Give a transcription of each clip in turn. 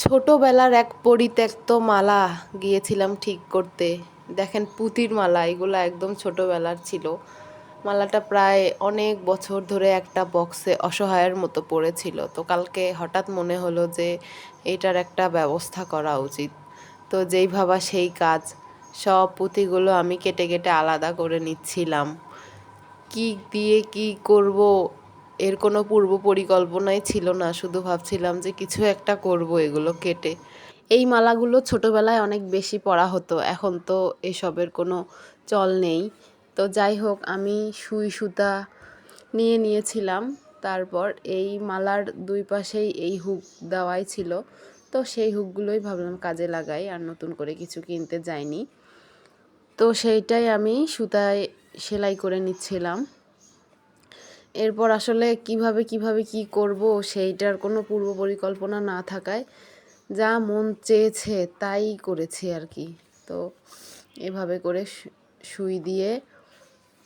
ছোটবেলার এক পরিত্যক্ত মালা গিয়েছিলাম ঠিক করতে। দেখেন পুতির মালা, এগুলো একদম ছোটবেলার ছিল। মালাটা প্রায় অনেক বছর ধরে একটা বক্সে অসহায়ের মতো পড়েছিল। তো কালকে হঠাৎ মনে হলো যে এটার একটা ব্যবস্থা করা উচিত। তো যেই ভাবা সেই কাজ, সব পুঁতিগুলো আমি কেটে কেটে আলাদা করে নিচ্ছিলাম। কি দিয়ে কি করব এর কোনো পূর্ব পরিকল্পনাই ছিল না, শুধু ভাবছিলাম যে কিছু একটা করব এগুলো কেটে। এই মালাগুলো ছোটবেলায় অনেক বেশি পড়া হতো, এখন তো এসবের কোনো চল নেই। তো যাই হোক, আমি সুই সুতা নিয়ে নিয়েছিলাম, তারপর এই মালার দুই পাশেই এই হুক দেওয়াই ছিল। তো সেই হুকগুলোই ভাবলাম কাজে লাগাই, আর নতুন করে কিছু কিনতে যাইনি। তো সেইটাই আমি সুতায় সেলাই করে নিচ্ছিলাম। এরপর আসলে কীভাবে কীভাবে কি করব সেইটার কোনো পূর্ব পরিকল্পনা না থাকায় যা মন চেয়েছে তাই করেছি আর কি। তো এভাবে করে সুই দিয়ে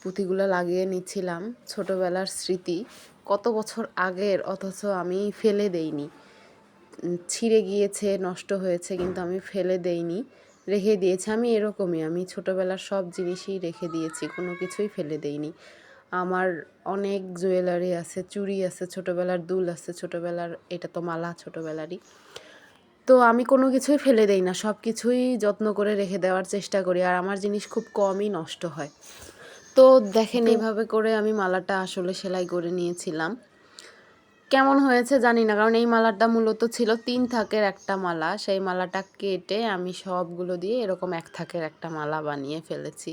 পুঁথিগুলো লাগিয়ে নিচ্ছিলাম ছোটবেলার স্মৃতি। কত বছর আগের অথচ আমি ফেলে দেইনি। ছিঁড়ে গিয়েছে, নষ্ট হয়েছে কিন্তু আমি ফেলে দেইনি। রেখে দিয়েছি আমি এরকমই, আমি ছোটবেলার সব জিনিসই রেখে দিয়েছি, কোনো কিছুই ফেলে দেইনি। আমার অনেক জুয়েলারি আছে চুড়ি আছে ছোটোবেলার দুল আছে ছোটোবেলার এটা তো মালা ছোটোবেলারই। তো আমি কোনো কিছুই ফেলে দেই না সব কিছুই যত্ন করে রেখে দেওয়ার চেষ্টা করি আর আমার জিনিস খুব কমই নষ্ট হয়। তো দেখেন এইভাবে করে আমি মালাটা আসলে সেলাই করে নিয়েছিলাম। কেমন হয়েছে জানি না কারণ এই মালাটা মূলত ছিল তিন থাকের একটা মালা সেই মালাটা কেটে আমি সবগুলো দিয়ে এরকম এক থাকের একটা মালা বানিয়ে ফেলেছি।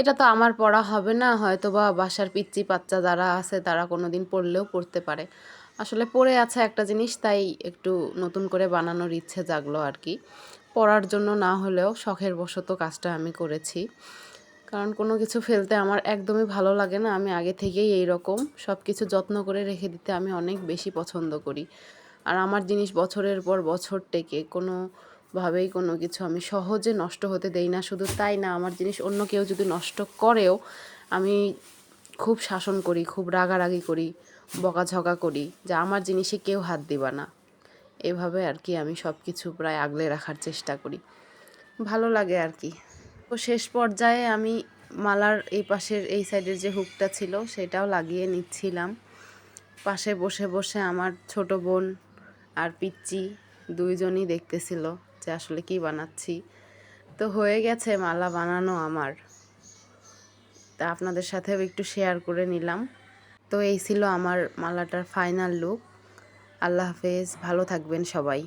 এটা তো আমার পড়া হবে না হয়তো বা বাসার পিচ্চি বাচ্চা যারা আছে তারা কোনো দিন পড়লেও পড়তে পারে। আসলে পড়ে আছে একটা জিনিস, তাই একটু নতুন করে বানানোর ইচ্ছে জাগলো আর কি। পড়ার জন্য না হলেও শখের বশত কাজটা আমি করেছি। কারণ কোনো কিছু ফেলতে আমার একদমই ভালো লাগে না, আমি আগে থেকেই এই রকম সব কিছু যত্ন করে রেখে দিতে আমি অনেক বেশি পছন্দ করি। আর আমার জিনিস বছরের পর বছর টেকে কোনোভাবেই কোনো কিছু আমি সহজে নষ্ট হতে দেই না। শুধু তাই না, আমার জিনিস অন্য কেউ যদি নষ্ট করেও আমি খুব শাসন করি, খুব রাগারাগি করি, বকাঝকা করি যে আমার জিনিসে কেউ হাত দিবা না। এভাবে আর কি আমি সব কিছু প্রায় আগলে রাখার চেষ্টা করি। ভালো লাগে আর কি। তো শেষ পর্যায়ে আমি মালার এই পাশের, এই সাইডের যে হুকটা ছিল সেটাও লাগিয়ে নিচ্ছিলাম। পাশে বসে বসে আমার ছোট বোন আর পিচ্চি দুইজনই দেখতেছিল। যে আসলে কি বানাচ্ছি। তো হয়ে গেছে মালা বানানো আমার। তা আপনাদের সাথেও একটু শেয়ার করে নিলাম। তো এই ছিল আমার মালাটার ফাইনাল লুক আল্লাহ হাফেজ, ভালো থাকবেন সবাই।